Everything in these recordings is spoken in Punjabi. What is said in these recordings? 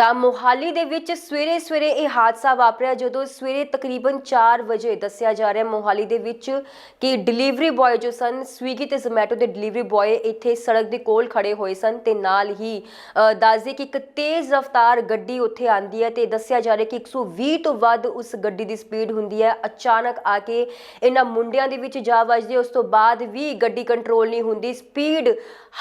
ਤਾਂ ਮੋਹਾਲੀ ਦੇ ਵਿੱਚ ਸਵੇਰੇ ਸਵੇਰੇ ਇਹ ਹਾਦਸਾ ਵਾਪਰਿਆ ਜਦੋਂ ਸਵੇਰੇ ਤਕਰੀਬਨ 4 ਵਜੇ ਦੱਸਿਆ ਜਾ ਰਿਹਾ ਮੋਹਾਲੀ ਦੇ ਵਿੱਚ ਕਿ ਡਿਲੀਵਰੀ ਬॉय ਜੋ ਸਨ ਸਵੀਗੀ ਤੇ ਜ਼ੋਮੈਟੋ ਦੇ ਡਿਲੀਵਰੀ ਬॉय ਇੱਥੇ ਸੜਕ ਦੇ ਕੋਲ ਖੜੇ ਹੋਏ ਸਨ ਤੇ ਨਾਲ ਹੀ ਅ, ਦੱਸਦੇ ਕਿ ਇੱਕ ਤੇਜ਼ ਰਫ਼ਤਾਰ ਗੱਡੀ ਉੱਥੇ ਆਂਦੀ ਹੈ ਤੇ ਦੱਸਿਆ ਜਾ ਰਿਹਾ ਕਿ 120 ਤੋਂ ਵੱਧ ਉਸ ਗੱਡੀ ਦੀ ਸਪੀਡ ਹੁੰਦੀ ਹੈ। ਅਚਾਨਕ ਆ ਕੇ ਇਹਨਾਂ ਮੁੰਡਿਆਂ ਦੇ ਵਿੱਚ ਜਾ ਵੱਜਦੀ ਉਸ ਤੋਂ ਬਾਅਦ ਵੀ ਗੱਡੀ ਕੰਟਰੋਲ ਨਹੀਂ ਹੁੰਦੀ। ਸਪੀਡ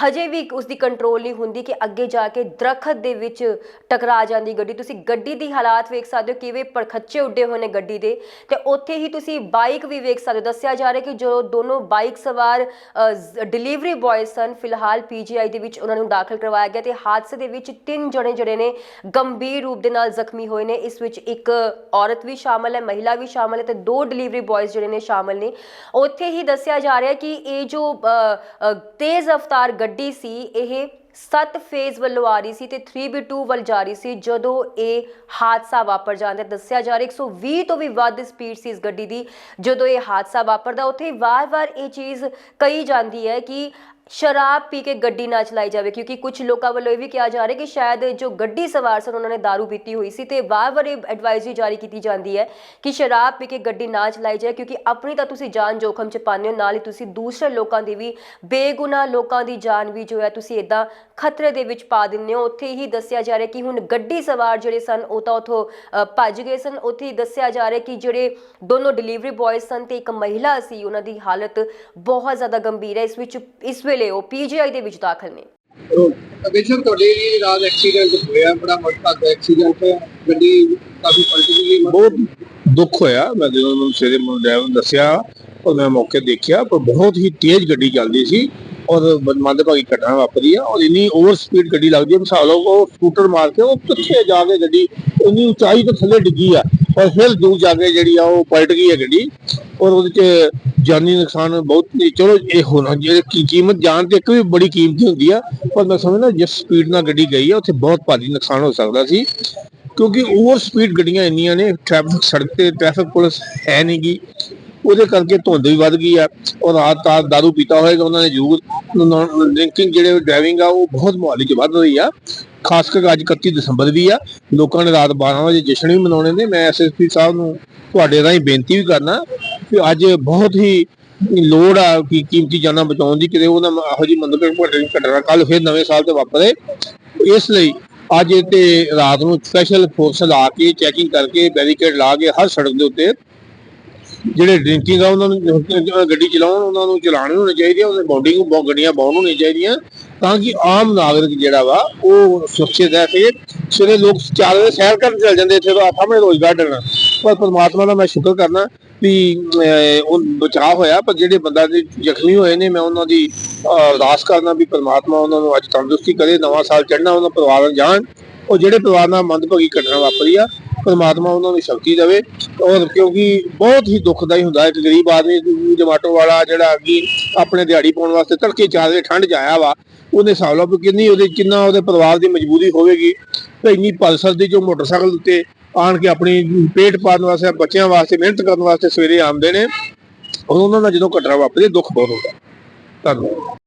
ਹਜੇ ਵੀ ਉਸ ਦੀ ਕੰਟਰੋਲ ਨਹੀਂ ਹੁੰਦੀ ਕਿ ਅੱਗੇ ਜਾ ਕੇ ਦਰਖਤ ਦੇ ਵਿੱਚ ਟਕਰਾ ਜਾਂਦੀ ਗੱਡੀ। ਤੁਸੀਂ ਗੱਡੀ ਦੀ ਹਾਲਾਤ ਵੇਖ ਸਕਦੇ ਹੋ, ਕਿਵੇਂ ਪਰਖੱਚੇ ਉੱਡੇ ਹੋਏ ਨੇ ਗੱਡੀ ਦੇ। ਤੇ ਉੱਥੇ ਹੀ ਤੁਸੀਂ ਬਾਈਕ ਵੀ ਵੇਖ ਸਕਦੇ ਹੋ। ਦੱਸਿਆ ਜਾ ਰਿਹਾ ਕਿ ਜੋ ਦੋਨੋਂ ਬਾਈਕ ਸਵਾਰ ਡਿਲੀਵਰੀ ਬॉय ਸਨ, ਫਿਲਹਾਲ ਪੀਜੀਆਈ ਦੇ ਵਿੱਚ ਉਹਨਾਂ ਨੂੰ ਦਾਖਲ ਕਰਵਾਇਆ ਗਿਆ ਤੇ ਹਾਦਸੇ ਦੇ ਵਿੱਚ ਤਿੰਨ ਜਣੇ ਜਿਹੜੇ ਨੇ ਗੰਭੀਰ ਰੂਪ ਦੇ ਨਾਲ ਜ਼ਖਮੀ ਹੋਏ ਨੇ। ਇਸ ਵਿੱਚ ਇੱਕ ਔਰਤ ਵੀ ਸ਼ਾਮਲ ਹੈ, ਮਹਿਲਾ ਵੀ ਸ਼ਾਮਲ ਹੈ ਤੇ ਦੋ ਡਿਲੀਵਰੀ ਬॉयਜ਼ ਜਿਹੜੇ ਨੇ ਸ਼ਾਮਲ ਨੇ। ਉੱਥੇ ਹੀ ਦੱਸਿਆ ਜਾ ਰਿਹਾ ਕਿ ਇਹ ਜੋ ਤੇਜ਼ ਰਫ਼ਤਾਰ ਗੱਡੀ ਸੀ, ਇਹ ਸੱਤ ਫੇਜ਼ ਵੱਲੋਂ ਆ ਰਹੀ ਸੀ ਤੇ 3B2 ਵੱਲ ਜਾ ਰਹੀ ਸੀ। ਜਦੋਂ ਇਹ ਹਾਦਸਾ ਵਾਪਰ ਜਾਂਦਾ ਦੱਸਿਆ ਜਾ ਰਿਹਾ 120 ਤੋਂ ਵੀ ਵੱਧ ਸਪੀਡ ਸੀ ਇਸ ਗੱਡੀ ਦੀ। ਜਦੋਂ ਇਹ ਹਾਦਸਾ ਵਾਪਰਦਾ, ਉੱਥੇ ਵਾਰ-ਵਾਰ ਇਹ ਚੀਜ਼ ਕਹੀ ਜਾਂਦੀ ਹੈ ਕਿ ਸ਼ਰਾਬ ਪੀ ਕੇ ਗੱਡੀ ਨਾ ਚਲਾਈ ਜਾਵੇ, ਕਿਉਂਕਿ ਕੁਝ ਲੋਕਾਂ ਵੱਲੋਂ ਇਹ ਵੀ ਕਿਹਾ ਜਾ ਰਿਹਾ ਕਿ ਸ਼ਾਇਦ ਜੋ ਗੱਡੀ ਸਵਾਰ ਸਨ, ਉਹਨਾਂ ਨੇ दारू ਪੀਤੀ ਹੋਈ ਸੀ ਤੇ ਵਾਰ-ਵਾਰ ਇਹ ਐਡਵਾਈਜ਼ਰੀ ਜਾਰੀ ਕੀਤੀ ਜਾਂਦੀ ਹੈ ਕਿ ਸ਼ਰਾਬ ਪੀ ਕੇ ਗੱਡੀ ਨਾ ਚਲਾਈ ਜਾਏ, ਕਿਉਂਕਿ ਆਪਣੀ ਤਾਂ ਤੁਸੀਂ ਜਾਨ ਜੋਖਮ 'ਚ ਪਾਉਂਦੇ ਹੋ, ਨਾਲ ਹੀ ਤੁਸੀਂ ਦੂਸਰੇ ਲੋਕਾਂ ਦੀ ਵੀ ਬੇਗੁਨਾ ਲੋਕਾਂ ਦੀ ਜਾਨ ਵੀ ਜੋ ਹੈ ਤੁਸੀਂ ਇਦਾਂ ਖਤਰੇ ਦੇ ਵਿੱਚ ਪਾ ਦਿੰਦੇ ਹੋ। ਉੱਥੇ ਹੀ ਦੱਸਿਆ ਜਾ ਰਿਹਾ ਕਿ ਹੁਣ ਗੱਡੀ ਸਵਾਰ ਜਿਹੜੇ ਸਨ, ਉਹ ਤਾਂ ਉਥੋਂ ਭੱਜ ਗਏ ਸਨ। ਉੱਥੇ ਹੀ ਦੱਸਿਆ ਜਾ ਰਿਹਾ ਕਿ ਜਿਹੜੇ ਦੋਨੋਂ ਡਿਲੀਵਰੀ ਬॉयਜ਼ ਸਨ ਤੇ ਇੱਕ ਮਹਿਲਾ ਸੀ, ਉਹਨਾਂ ਦੀ ਹਾਲਤ ਬਹੁਤ ਜ਼ਿਆਦਾ ਗੰਭੀਰ ਹੈ। ਇਸ ਵਿੱਚ, ਇਸ ਵੇਲੇ ਉਹ ਪੀਜੀਆਈ ਦੇ ਵਿੱਚ ਦਾਖਲ ਨੇ। ਬੇਸ਼ੱਕ ਤੁਹਾਡੇ ਲਈ ਰਾਤ ਐਕਸੀਡੈਂਟ ਹੋਇਆ ਬੜਾ ਮਸਤਾ ਐਕਸੀਡੈਂਟ ਗੱਡੀ ਕਾਫੀ ਪਲਟ ਗਈ ਬਹੁਤ ਦੁੱਖ ਹੋਇਆ। ਮੈਂ ਜਦੋਂ ਉਹਨੂੰ ਸਵੇਰੇ ਮੈਨੂੰ ਡਰਾਈਵਰ ਨੂੰ ਦੱਸਿਆ ਔਰ ਮੈਂ ਮੌਕੇ ਦੇਖਿਆ ਪਰ ਬਹੁਤ ਹੀ ਤੇਜ਼ ਗੱਡੀ ਚੱਲਦੀ ਸੀ ਔਰ ਮੰਦਭਾਗੀ ਘਟਨਾ ਵਾਪਰੀ ਆ ਔਰ ਇੰਨੀ ਓਵਰ ਸਪੀਡ ਗੱਡੀ ਲੱਗਦੀ ਹੈ। ਮਿਸਾਲ ਉਹ ਸਕੂਟਰ ਮਾਰ ਕੇ ਉਹ ਕਿੱਥੇ ਜਾ ਕੇ ਗੱਡੀ ਇੰਨੀ ਉਚਾਈ ਤੋਂ ਥੱਲੇ ਡਿੱਗੀ ਆ। ਔਰ ਫਿਰ ਦੂਰ ਜਾ ਕੇ ਜਿਹੜੀ ਆ ਉਹ ਪਲਟ ਗਈ ਹੈ ਗੱਡੀ ਔਰ ਉਹਦੇ ਚ ਜਾਨੀ ਨੁਕਸਾਨ ਬਹੁਤ ਨਹੀਂ ਚਲੋ, ਇਹ ਹੋਣਾ ਜਿਹੜੇ ਕੀ ਕੀਮਤ ਜਾਨ ਤੇ ਇੱਕ ਵੀ ਬੜੀ ਕੀਮਤੀ ਹੁੰਦੀ ਆ, ਪਰ ਮੈਂ ਸਮਝਦਾ ਜਿਸ ਸਪੀਡ ਨਾਲ ਗੱਡੀ ਗਈ ਆ, ਉੱਥੇ ਬਹੁਤ ਭਾਰੀ ਨੁਕਸਾਨ ਹੋ ਸਕਦਾ ਸੀ, ਕਿਉਂਕਿ ਓਵਰ ਸਪੀਡ ਗੱਡੀਆਂ ਇੰਨੀਆਂ ਨੇ ਟ੍ਰੈਫਿਕ ਸੜਕ ਤੇ ਟ੍ਰੈਫਿਕ ਪੁਲਿਸ ਹੈ ਨਹੀਂਗੀ ਉਹਦੇ ਕਰਕੇ ਧੁੰਦ ਵੀ ਵੱਧ ਗਈ ਆ, ਔਰ ਰਾਤ ਤਾਂ ਦਾਰੂ ਪੀਤਾ ਹੋਏਗਾ ਉਹਨਾਂ ਨੇ ਜ਼ਰੂਰ। ਡਰਿੰਕਿੰਗ ਜਿਹੜੇ ਡਰਾਈਵਿੰਗ ਆ, ਉਹ ਬਹੁਤ ਮੁਹਾਲੀ ਚ ਵੱਧ ਰਹੀ ਆ। ਖਾਸ ਕਰਕੇ ਅੱਜ 31 ਦਸੰਬਰ ਵੀ ਆ, ਲੋਕਾਂ ਨੇ ਰਾਤ 12 ਵਜੇ ਜਸ਼ਨ ਵੀ ਮਨਾਉਣੇ ਨੇ। ਮੈਂ ਐਸਐਸਪੀ ਸਾਹਿਬ ਨੂੰ ਤੁਹਾਡੇ ਰਾਹੀਂ ਬੇਨਤੀ ਵੀ ਕਰਨਾ ਅੱਜ ਬਹੁਤ ਹੀ ਲੋੜ ਆ ਕਿ ਕੀਮਤੀ ਜਾਨਾਂ ਬਚਾਉਣ ਦੀ, ਕਿਤੇ ਉਹਨਾਂ ਇਹੋ ਜਿਹੀ ਮੰਦਭਾਗੀ ਘਟਨਾ ਕੱਲ ਫਿਰ ਨਵੇਂ ਸਾਲ ਤੇ ਵਾਪਰੇ। ਇਸ ਲਈ ਅੱਜ ਤੇ ਰਾਤ ਨੂੰ ਸਪੈਸ਼ਲ ਫੋਰਸ ਲਾ ਕੇ ਚੈਕਿੰਗ ਕਰਕੇ ਬੈਰੀਕੇਡ ਲਾ ਕੇ ਹਰ ਸੜਕ ਦੇ ਉੱਤੇ ਜਿਹੜੇ ਡਰਿੰਕਿੰਗ ਆ, ਉਹਨਾਂ ਨੂੰ ਗੱਡੀ ਚਲਾਉਣ, ਉਹਨਾਂ ਨੂੰ ਚਲਾਉਣੀ ਹੋਣੀ ਚਾਹੀਦੀ ਆ ਉਹਦੇ ਬੌਂਡਿੰਗ ਗੱਡੀਆਂ ਬਾਉਂਡ ਹੋਣੀ ਚਾਹੀਦੀਆਂ, ਤਾਂ ਕਿ ਆਮ ਨਾਗਰਿਕ ਜਿਹੜਾ ਵਾ, ਉਹ ਸੁਰੱਖਿਅਤ ਰਹਿ ਸਕੇ। ਸਵੇਰੇ ਲੋਕ ਚਾਰ ਵਜੇ ਸੈਰ ਕਰਨ ਚਲ ਜਾਂਦੇ, ਇੱਥੇ ਤਾਂ ਸਾਹਮਣੇ ਰੋਜ਼ ਗਾਰਡਨ ਪਰ ਪਰਮਾਤਮਾ ਦਾ ਮੈਂ ਸ਼ੁਕਰ ਕਰਨਾ ਵੀ ਉਹ ਬਚਾਅ ਹੋਇਆ, ਪਰ ਜਿਹੜੇ ਬੰਦਾ ਦੇ ਜ਼ਖਮੀ ਹੋਏ ਨੇ, ਮੈਂ ਉਹਨਾਂ ਦੀ ਅਰਦਾਸ ਕਰਨਾ ਵੀ ਪਰਮਾਤਮਾ ਉਹਨਾਂ ਨੂੰ ਅੱਜ ਤੰਦਰੁਸਤੀ ਕਰੇ, ਨਵਾਂ ਸਾਲ ਚੜ੍ਹਨਾ, ਉਹਨਾਂ ਪਰਿਵਾਰ ਨਾਲ ਜਾਣ। ਉਹ ਜਿਹੜੇ ਪਰਿਵਾਰ ਨਾਲ ਮੰਦਭਾਗੀ ਘਟਨਾ ਵਾਪਰੀ ਆ, ਪਰਮਾਤਮਾ ਉਹਨਾਂ ਨੂੰ ਸ਼ਕਤੀ ਦੇਵੇ। ਔਰ ਕਿਉਂਕਿ ਬਹੁਤ ਹੀ ਦੁਖਦਾਈ ਹੁੰਦਾ ਇੱਕ ਗਰੀਬ ਆਦਮੀ ਜਮਾਟੋ ਵਾਲਾ ਜਿਹੜਾ ਕਿ ਆਪਣੇ ਦਿਹਾੜੀ ਪਾਉਣ ਵਾਸਤੇ ਤੜਕੇ 4 ਵਜੇ ਠੰਡ 'ਚ ਆਇਆ ਵਾ ਉਹਨੇ ਹਿਸਾਬ ਲਾ ਵੀ ਕਿੰਨੀ ਉਹਦੇ, ਕਿੰਨਾ ਉਹਦੇ ਪਰਿਵਾਰ ਦੀ ਮਜਬੂਰੀ ਹੋਵੇਗੀ। ਤੇ ਇੰਨੀ ਪਲਸਰ ਦੀ ਜੋ ਮੋਟਰਸਾਈਕਲ ਉੱਤੇ ਆਣ ਕੇ ਆਪਣੀ ਪੇਟ ਪਾਲਣ ਵਾਸਤੇ ਬੱਚਿਆਂ ਵਾਸਤੇ, ਮਿਹਨਤ ਕਰਨ ਵਾਸਤੇ ਸਵੇਰੇ ਆਉਂਦੇ ਨੇ ਔਰ ਉਹਨਾਂ ਦਾ ਜਦੋਂ ਘਟਨਾ ਵਾਪਰੀ, ਦੁੱਖ ਬਹੁਤ ਹੁੰਦਾ। ਧੰਨਵਾਦ।